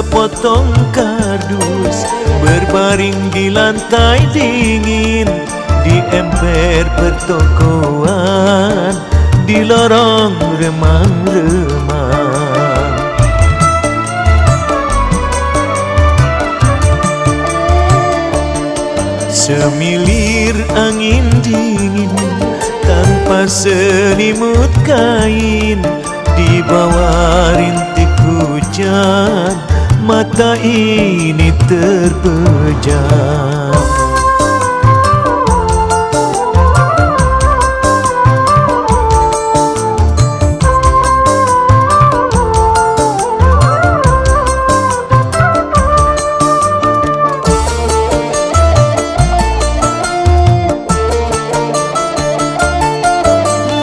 sepotong kardus Berbaring di lantai dingin Di ember pertokoan Di lorong remang-remang. Semilir angin dingin Tanpa selimut kain Di bawah rintik Mata ini terpejam.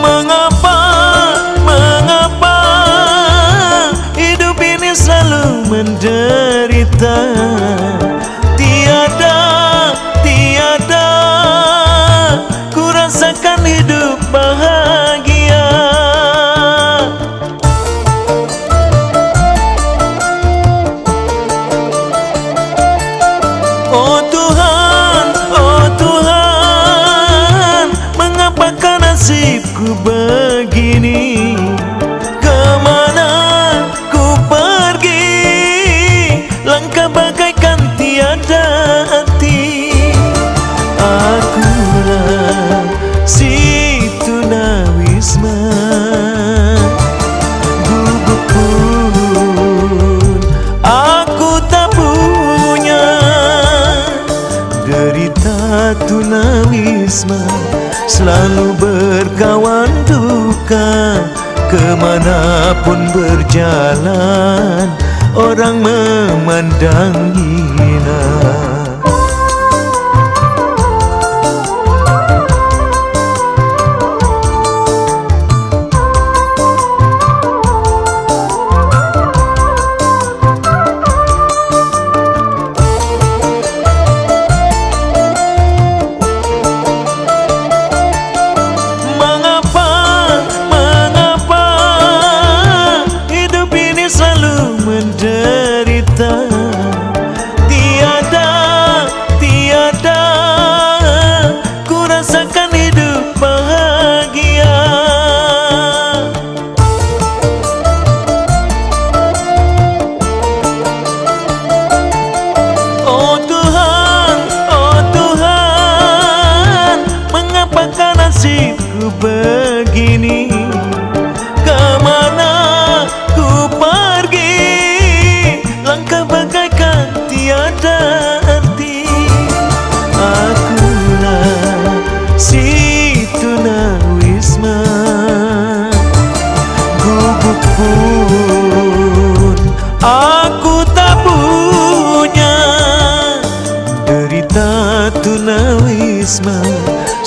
Mengapa, de Selalu berkawan duka Ke mana pun berjalan Orang memandang begini Ke mana ku pergi? Langkah bagaikan tiada arti. Akulah si tunawisma Gubuk pun aku tak punya. Derita tunawisma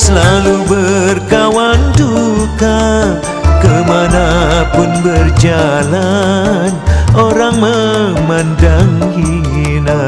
Selalu berkawan duka Ke mana pun berjalan Orang memandang hina